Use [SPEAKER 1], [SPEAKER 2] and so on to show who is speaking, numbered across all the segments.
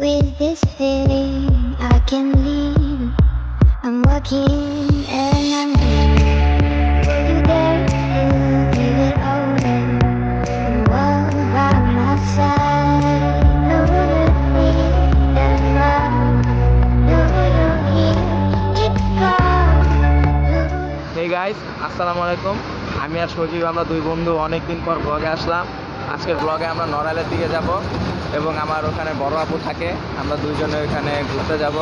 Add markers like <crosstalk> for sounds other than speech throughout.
[SPEAKER 1] With this feeling, I can leave. I'm walking and I'm leaving. Will you dare to give it over? Walk by my side. No, you need that love. No, you hear it call.
[SPEAKER 2] Hey guys আসসালামু আলাইকুম আমি আর সজীব আমরা দুই বন্ধু অনেক দিন পর ব্লগে আসলাম আজকের ব্লগে আমরা নড়াইলের দিকে যাব এবং আমার ওখানে বড় আপু থাকে। আমরা দুজনে ওইখানে ঘুরতে যাব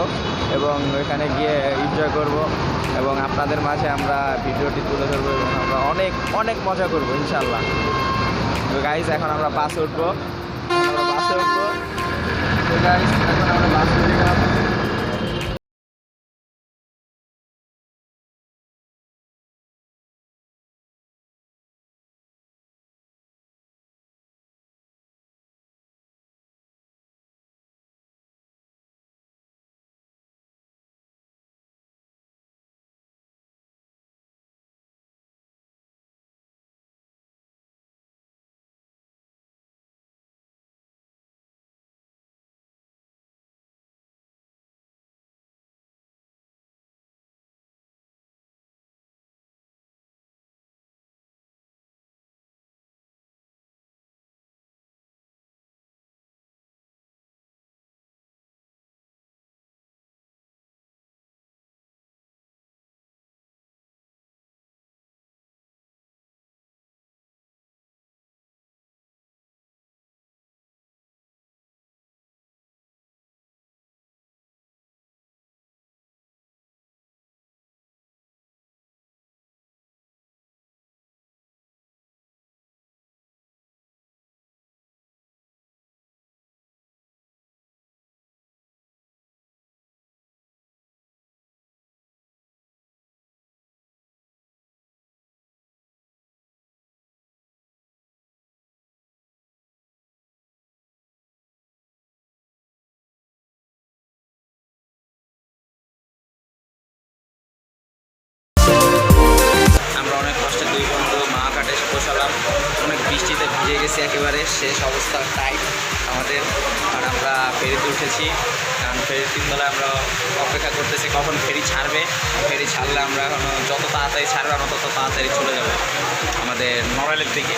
[SPEAKER 2] এবং ওইখানে গিয়ে এনজয় করব এবং আপনাদের মাঝে আমরা ভিডিওটি তুলে ধরবো এবং আমরা অনেক অনেক মজা করব ইনশাল্লাহ তো গাইজ এখন আমরা বাসে উঠবো। আমরা বাসে উঠবো। তো গাইজ এখন আমরা বাসে উঠলাম গেছি একেবারে, শেষ অবস্থা টাইট আমাদের। আর আমরা ফেরিতে উঠেছি, কারণ ফেরির বেলা আমরা অপেক্ষা করতেছি কখন ফেরি ছাড়বে। ফেরি ছাড়লে আমরা এখন যত তাড়াতাড়ি ছাড়বে, আমরা তত তাড়াতাড়ি চলে যাব আমাদের নড়াইলের দিকে।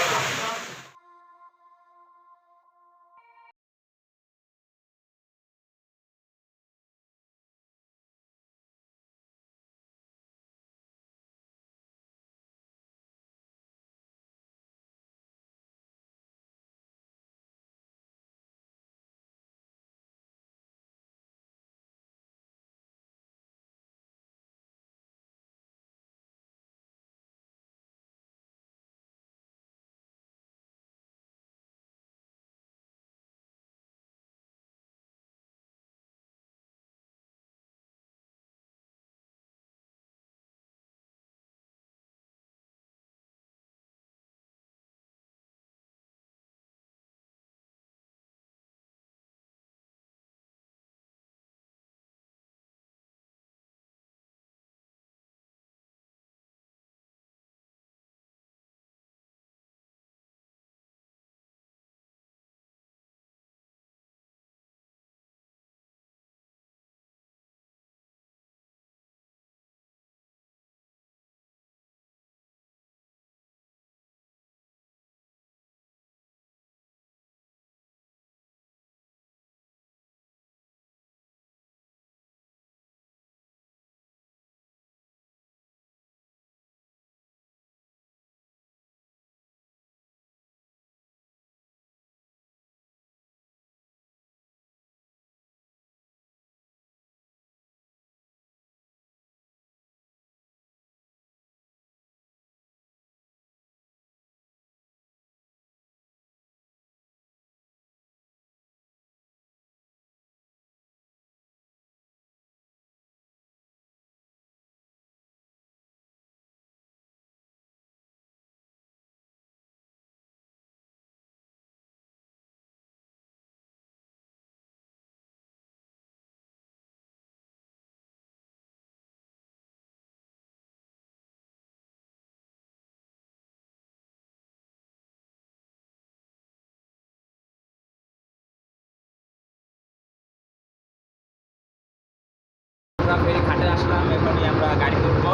[SPEAKER 2] আসলাম এখনই আমরা গাড়ি তুলবো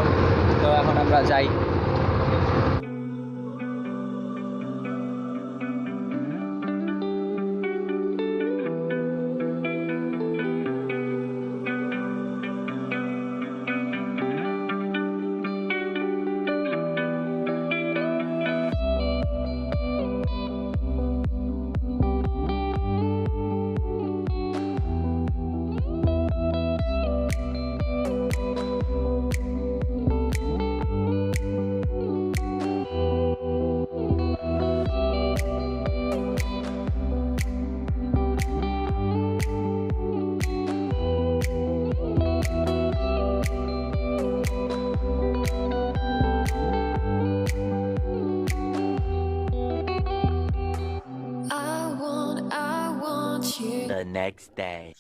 [SPEAKER 2] তো এখন আমরা যাই।
[SPEAKER 3] The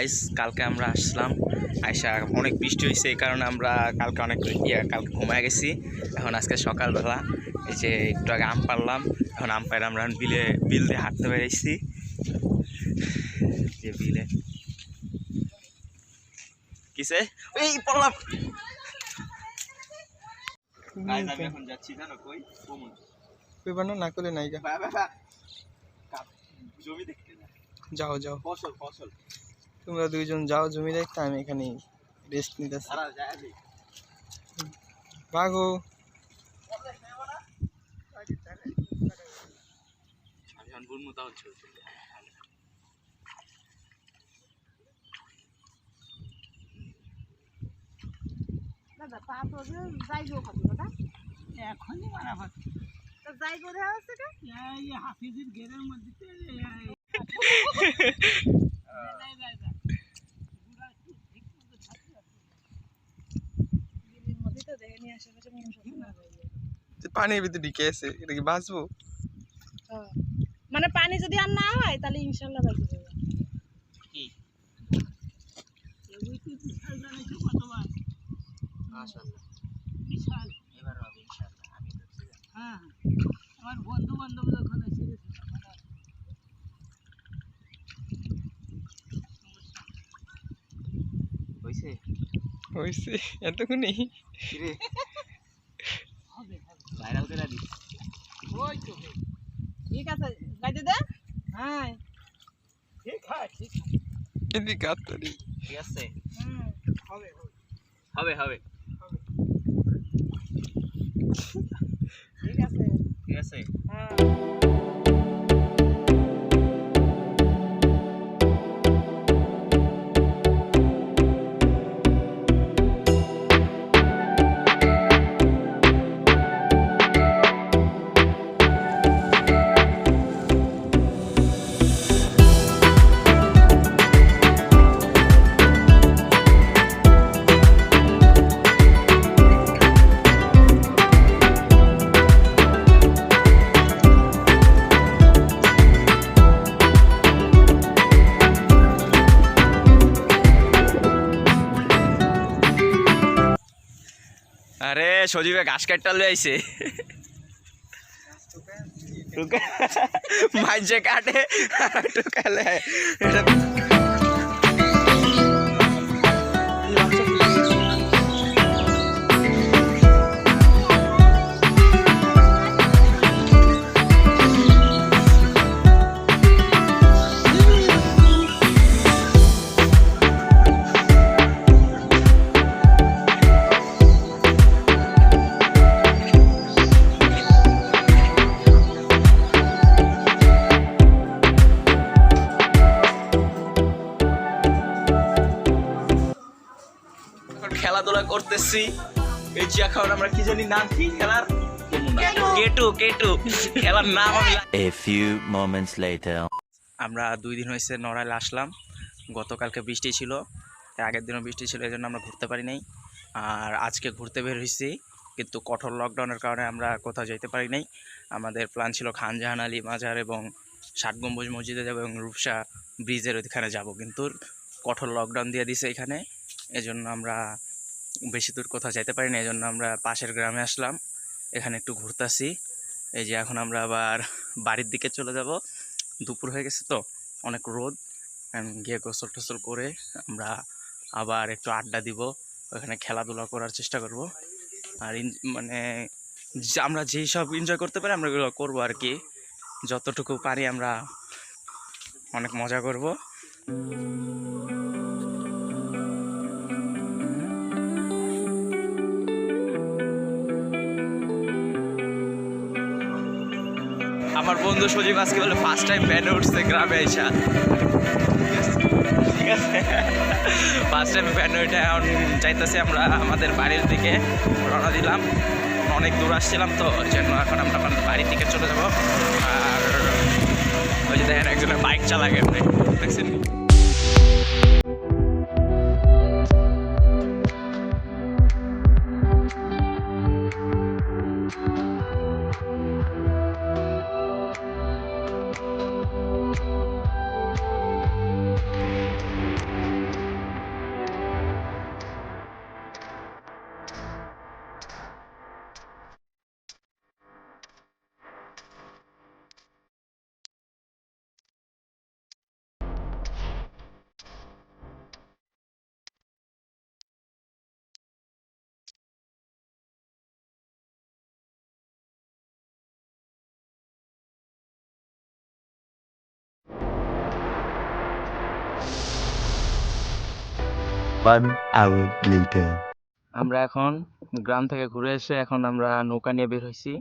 [SPEAKER 2] গাইস কালকে আমরা আসলাম। আইসা অনেক বৃষ্টি হয়েছে এই কারণে আমরা কালকে অনেক ইয়ে কালকে ঘুমায় গেছি। এখন আজকে সকালবেলা এই যে একটু আগে আম পারলাম এখন আম পাইলে আমরা বিলে বিল দিয়ে হাঁটতে বেরিয়েছি। যে বিলে। কিসে? এই পড়লাম। আমি এখন যাচ্ছি জানো কই? কোমন।
[SPEAKER 4] না করলে নাই গা।
[SPEAKER 2] জমি দেখতে না।
[SPEAKER 4] যাও যাও।
[SPEAKER 2] ফসল ফসল।
[SPEAKER 4] তোমরা দুইজন যাও জমি দেখতে আমি এখানে রেস্ট নিতেছি।
[SPEAKER 2] সারা যায় আমি
[SPEAKER 4] ভাগো
[SPEAKER 2] আমি এখন বুনমু তাহলে চলছে
[SPEAKER 5] দাদা পা তো যে যাইগো খাবি দাদা।
[SPEAKER 6] এখনই মারা পাচ্ছে
[SPEAKER 5] তো যাইগো দেওয়া হচ্ছে কে?
[SPEAKER 6] এই হাফিজের ঘেরের মধ্যে। <laughs>
[SPEAKER 4] পানির ভিতরে ঢুকে আছে এটা কি বাঁচবো?
[SPEAKER 5] হ্যাঁ। মানে পানি যদি আর না হয় তাহলে ইনশাল্লাহ
[SPEAKER 6] কতবার?
[SPEAKER 2] মাশাআল্লাহ
[SPEAKER 6] বিশাল
[SPEAKER 2] এবার হবে ইনশাআল্লাহ আমি তো
[SPEAKER 6] হ্যাঁ আমার বন্ধু বান্ধব যখন এসে গেছে তখন আর
[SPEAKER 2] হইছে
[SPEAKER 4] হয়েছে। এতক্ষণই
[SPEAKER 2] ভাইরাল করে দিস।
[SPEAKER 6] ওই তো
[SPEAKER 5] ঠিক আছে গাইতে দে। হ্যাঁ।
[SPEAKER 6] ঠিক আছে ঠিক
[SPEAKER 4] এদিকে আত্মারি
[SPEAKER 2] ঠিক আছে।
[SPEAKER 5] হুম
[SPEAKER 6] হবে। হবে
[SPEAKER 2] হবে। হবে।
[SPEAKER 5] ঠিক আছে।
[SPEAKER 2] ঠিক আছে।
[SPEAKER 5] হ্যাঁ।
[SPEAKER 2] সজীবে ঘাস কাটটা লই আইছে। মাঝে কাটে। টুকালে এটা করতেছি এই যে এখন আমরা কি জানি নাম? কি খেলার? কেটু। কেটু খেলার নাম
[SPEAKER 3] A few moments later.
[SPEAKER 2] আমরা দুই দিন হয়েছে নড়াইল আসলাম। গতকালকে বৃষ্টি ছিল এর আগের দিনও বৃষ্টি ছিল এই জন্য আমরা ঘুরতে পারি নাই। আর আজকে ঘুরতে বের হয়েছি কিন্তু কঠোর লকডাউনের কারণে আমরা কোথাও যেতে পারি নাই। আমাদের প্ল্যান ছিল খানজাহান আলী মাজার এবং ষাট গম্বুজ মসজিদে যাব এবং রূপসা ব্রিজের ওইখানে যাব কিন্তু কঠোর লকডাউন দিয়ে দিছে এখানে। এজন্য আমরা বেশি দূর কোথাও যেতে পারি না এই জন্য আমরা পাশের গ্রামে আসলাম। এখানে একটু ঘুরতেছি। এই যে এখন আমরা আবার বাড়ির দিকে চলে যাব। দুপুর হয়ে গেছে তো, অনেক রোদ। গিয়ে গোসল টোসল করে আমরা আবার একটু আড্ডা দিব। ওখানে খেলাধুলা করার চেষ্টা করব। আর মানে আমরা যেই সব এনজয় করতে পারি, আমরা এগুলো করব আর কি। যতটুকু পারি আমরা অনেক মজা করব। বন্ধু সজীব আজকে বলে ফার্স্ট টাইম ব্যান্ডে উঠছে গ্রামে আইসা ঠিক আছে ফার্স্ট টাইম ব্যান্ডে উঠে এখন চাইতেছি আমরা আমাদের বাড়ির দিকে, রওনা দিলাম। অনেক দূর আসছিলাম তো, ওই জন্য এখন আমরা আমাদের বাড়ির দিকে চলে যাব। আর ওই যে দেখেন একজনের বাইক চালা গেছে দেখছেন? নি?
[SPEAKER 3] One hour
[SPEAKER 2] আমরা এখন গ্রাম থেকে ঘুরে এসে এখন আমরা নৌকা নিয়ে বের হয়েছি।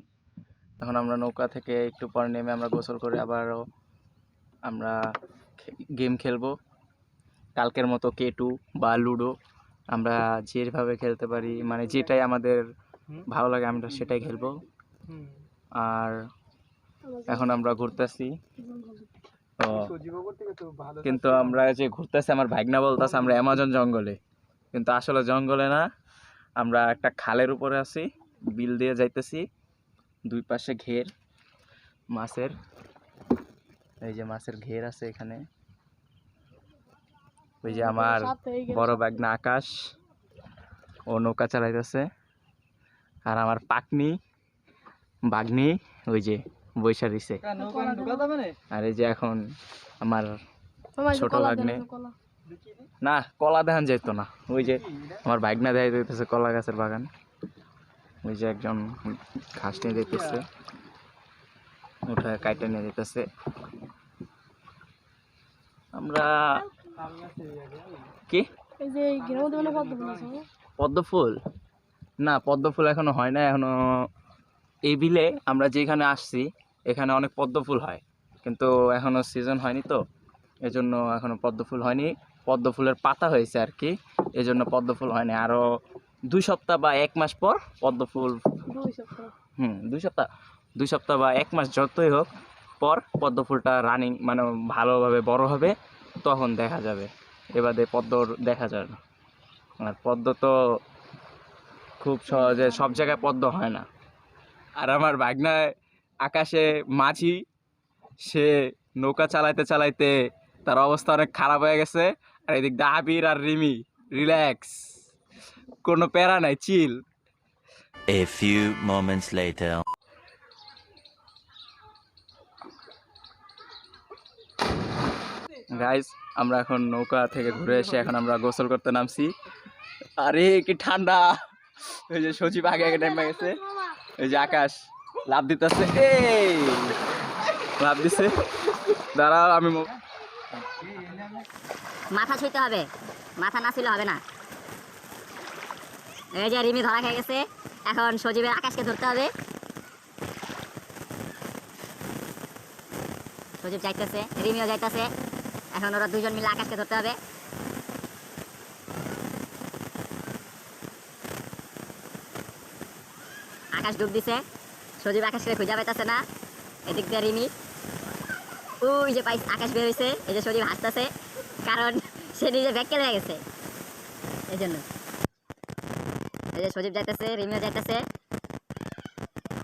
[SPEAKER 2] এখন আমরা নৌকা থেকে একটু পর নেমে আমরা গোসল করে আবারও আমরা গেম খেলব। কালকের মতো কে টু বা লুডো আমরা যেভাবে খেলতে পারি মানে যেটাই আমাদের ভালো লাগে আমরা সেটাই খেলব। আর এখন আমরা ঘুরতেছি। তো কিন্তু আমরা যে ঘুরতেছি আমার ভাগনা বলতেছে আমরা অ্যামাজন জঙ্গলে। কিন্তু আসলে জঙ্গলে না আমরা একটা খালের উপরে আছি বিল দিয়ে যাইতেছি দুই পাশে ঘের মাছের এই যে মাছের ঘের আছে এখানে। ওই যে আমার বড় বাগনা আকাশ ও নৌকা চালাইতেছে। আর আমার পাকনি বাগনি ওই যে বৈশা দিছে। আর এই যে এখন আমার ছোট ভাগ্নে। না কলা দেখান যেত না। ওই যে আমার বাইক না দেখা যেতেছে কলা গাছের বাগান। ওই যে একজন ঘাস নিয়ে যেতেছে উঠে কাইটে নিয়ে যেতেছে আমরা কি?
[SPEAKER 5] এই যে ঘেরের মধ্যে পদ্ম ফুল আছে
[SPEAKER 2] পদ্ম ফুল না পদ্ম ফুল এখনও হয় না। এখনও এই বিলে আমরা যেখানে আসছি এখানে অনেক পদ্ম ফুল হয়। কিন্তু এখনও সিজন হয়নি তো। এজন্য এখনও পদ্ম ফুল হয়নি। পদ্ম ফুলের পাতা হয়েছে আর কি এজন্য পদ্ম ফুল হয়নি। আরও দুই সপ্তাহ বা এক মাস পর পদ্ম ফুল
[SPEAKER 5] দুই
[SPEAKER 2] হুম দুই সপ্তাহ। দুই সপ্তাহ বা এক মাস যতই হোক পর পদ্ম ফুলটা রানিং মানে ভালোভাবে বড় হবে তখন দেখা যাবে। এবারে পদ্ম দেখা যায় না। আর পদ্ম তো খুব সহজে সব জায়গায় পদ্ম হয় না। আর আমার ভাগনায় আকাশে মাঝি সে নৌকা চালাইতে চালাইতে তার অবস্থা অনেক খারাপ হয়ে গেছে। আর এদিক দিয়ে আবির আর রিমি রিল্যাক্স কোনো প্যারা নাই chill
[SPEAKER 3] A few moments later.
[SPEAKER 2] Guys আমরা এখন নৌকা থেকে ঘুরে এসে এখন আমরা গোসল করতে নামছি। আরে কি ঠান্ডা! ওই যে সচিব আগে আগে নেমে গেছে। ওই যে আকাশ। লাভ দিতেছে, এই! লাভ দিছে। দাঁড়াও, আমি
[SPEAKER 7] মাথা ছুঁইতে হবে। মাথা না হবে না। এই যে রিমি ধরা খেয়ে গেছে, এখন সজীবের আকাশকে ধরতে হবে। সজীব যাইতেছে, রিমিও যাইতেছে। এখন ওরা দুজন মিলে আকাশকে ধরতে হবে। আকাশ ডুব দিছে। সজীব আকাশকে খুঁজে পাইতেছে না। এদিক দিয়ে রিমি। ওই যে পাই আকাশ বের হয়েছে এই যে সজীব হাসতেছে। কারণ সে নিজে ব্যাগ হয়ে গেছে। এই জন্য। এই যে সজীব যাইতেছে, রিমিও যাইতেছে।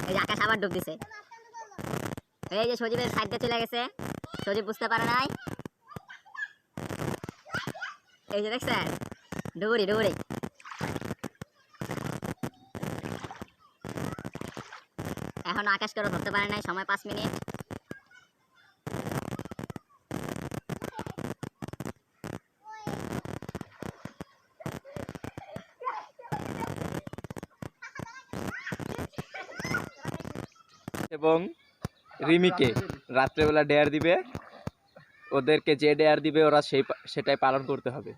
[SPEAKER 7] এই যে আকাশ আবার ডুব দিছে। এই যে সজীবের সাইডে চলে গেছে। সজীব বুঝতে পারে নাই। এই যে দেখছেন? ডুবুরি ডুবুরি এখন আকাশ করে ধরতে পারে নাই, সময় পাঁচ মিনিট।
[SPEAKER 3] এবং রিমিকে রাত্রেবেলা ডেয়ার দিবে। ওদেরকে যে ডেয়ার দিবে, ওরা সেই সেটাই পালন করতে হবে।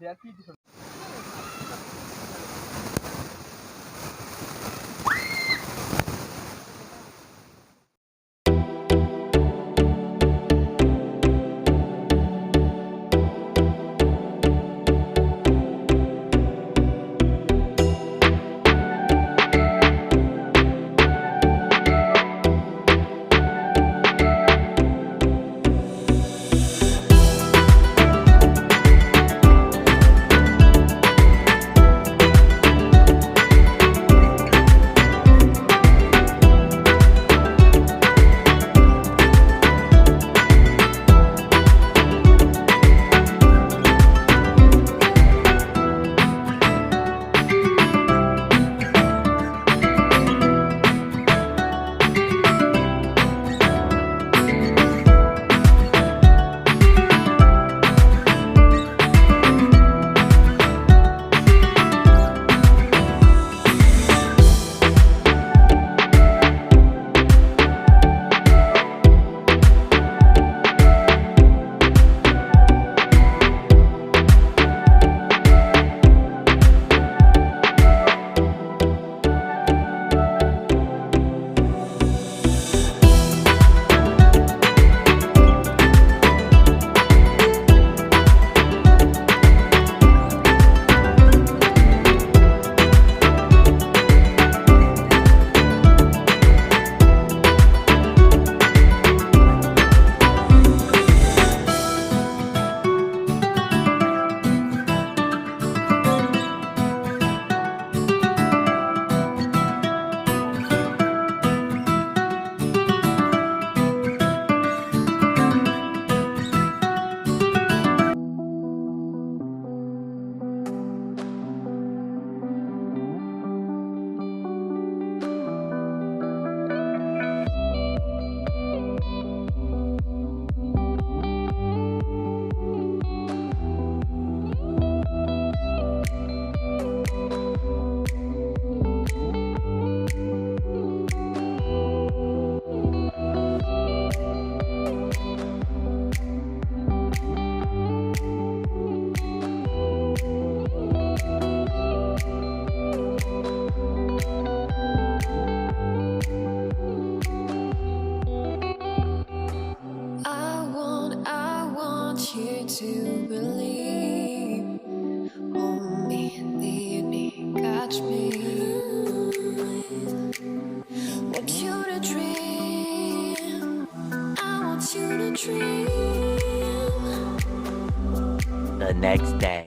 [SPEAKER 8] The next day.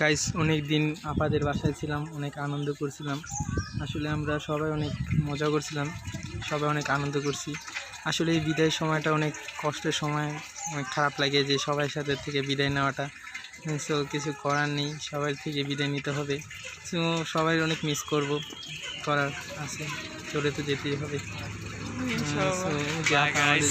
[SPEAKER 4] গাইস অনেক দিন আপাদের বাসায় ছিলাম, অনেক আনন্দ করছিলাম। আসলে আমরা সবাই অনেক মজা করছিলাম, সবাই অনেক আনন্দ করছি। আসলে এই বিদায় সময়টা অনেক কষ্টের সময়, অনেক খারাপ লাগে যে সবাই সাথে থেকে বিদায় নেওয়াটা। সো কিছু করার নেই, সবাই থেকে বিদায় নিতে হবে। সো সবাই অনেক মিস করব, করার আছে, চলে তো যেতেই হবে। উম, so, যে আপা আমাদের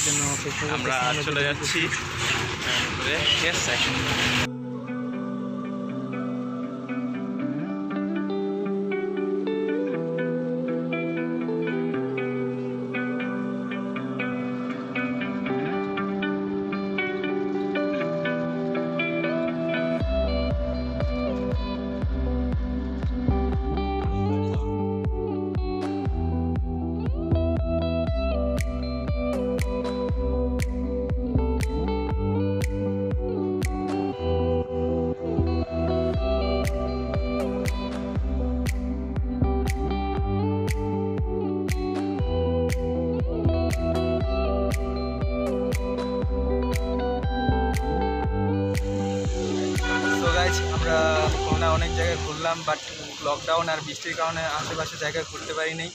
[SPEAKER 3] আমরা যাচ্ছি
[SPEAKER 4] অনেক জায়গায় ঘুরলাম বাট লকডাউন আর বৃষ্টির কারণে আশেপাশে জায়গায় ঘুরতে পারি পারিনি।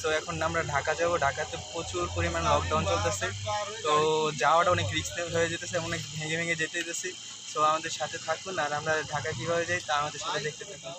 [SPEAKER 4] সো এখন আমরা ঢাকা যাব। ঢাকাতে প্রচুর পরিমাণ লকডাউন চলতেছে। তো যাওয়াটা অনেক রিস্ক হয়ে যেতেছে অনেক ভেঙে ভেঙে যেতে যেতেছি সো আমাদের সাথে থাকুন, আর আমরা ঢাকা কীভাবে যাই তা আমাদের সাথে দেখতে থাকুন।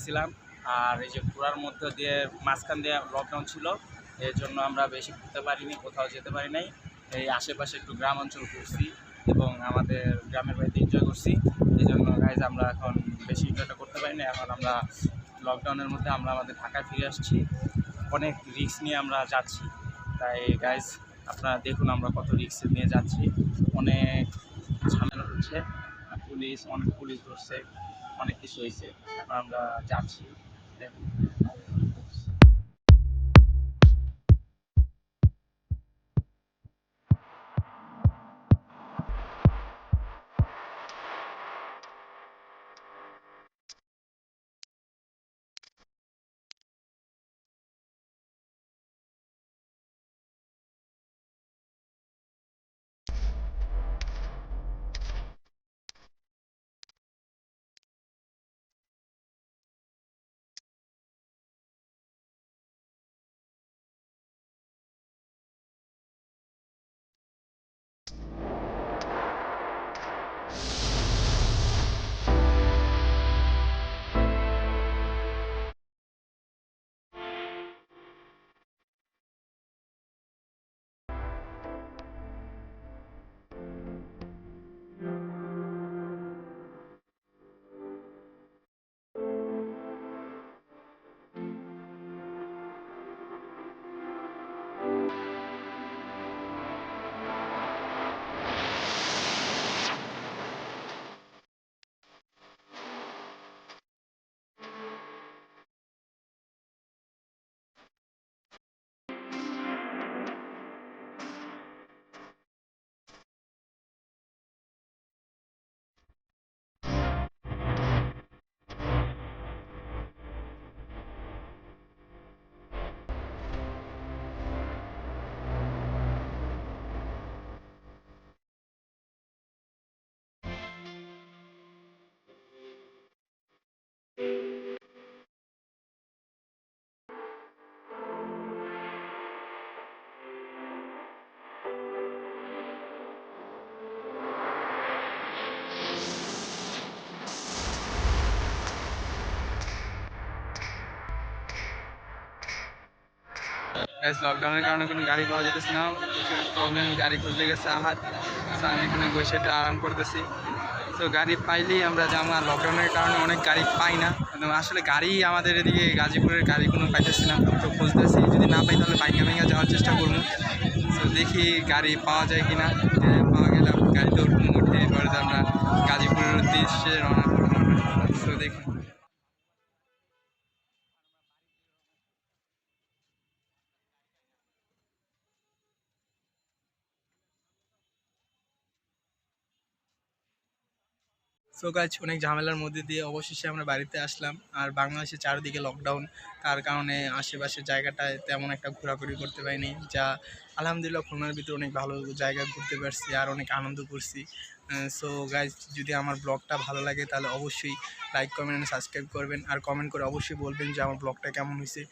[SPEAKER 2] গেছিলাম আর এই যে ঘোরার মধ্যে দিয়ে মাঝখান দিয়ে লকডাউন ছিল, এর জন্য আমরা বেশি ঘুরতে পারিনি, কোথাও যেতে পারি নাই। এই আশেপাশে একটু গ্রাম অঞ্চল ঘুরছি এবং আমাদের গ্রামের বাড়িতে এনজয় করছি। এই জন্য গাইজ আমরা এখন বেশি এনজয়টা করতে পারি না এখন আমরা লকডাউনের মধ্যে আমরা আমাদের ঢাকায় ফিরে আসছি। অনেক রিস্ক নিয়ে আমরা যাচ্ছি। তাই গাইজ আপনারা দেখুন আমরা কত রিস্ক নিয়ে যাচ্ছি। অনেক ঝামেলা হচ্ছে। পুলিশ অনেক পুলিশ ধরছে অনেক কিছু হয়েছে আমরা যাচ্ছি।
[SPEAKER 4] গ্যাস লকডাউনের কারণে কোনো গাড়ি পাওয়া যেতেছে না। প্রবলেম গাড়ি খুঁজতে গেছে আমার So, আমি এখানে বসে একটু আরাম করতেছি। তো গাড়ি পাইলেই আমরা যেমন লকডাউনের কারণে অনেক গাড়ি পাই না। আসলে গাড়ি আমাদের এদিকে গাজীপুরের গাড়ি কোনো পাইতেছি না। তো খুঁজতেছি যদি না পাই তাহলে বাইকা ভেঙে যাওয়ার চেষ্টা করব। তো দেখি গাড়ি পাওয়া যায় কি না পাওয়া গেলে। গাড়িতে উঠে এবারে আমরা গাজীপুরের উদ্দেশ্যে রওনা করব তো দেখি। সো গাছ অনেক ঝামেলার মধ্যে দিয়ে অবশেষে আমরা বাড়িতে আসলাম। আর বাংলাদেশে চারিদিকে লকডাউন তার কারণে আশেপাশের জায়গাটায় তেমন একটা ঘোরাঘুরি করতে পারিনি, যা আলহামদুলিল্লাহ খুলনার ভিতরে অনেক ভালো জায়গা ঘুরতে পারছি আর অনেক আনন্দ করছি। সো গাইজ যদি আমার ব্লগটা ভালো লাগে, তাহলে অবশ্যই লাইক কমেন্ট সাবস্ক্রাইব করবেন। আর কমেন্ট করে অবশ্যই বলবেন যে আমার ব্লগটা কেমন হয়েছে।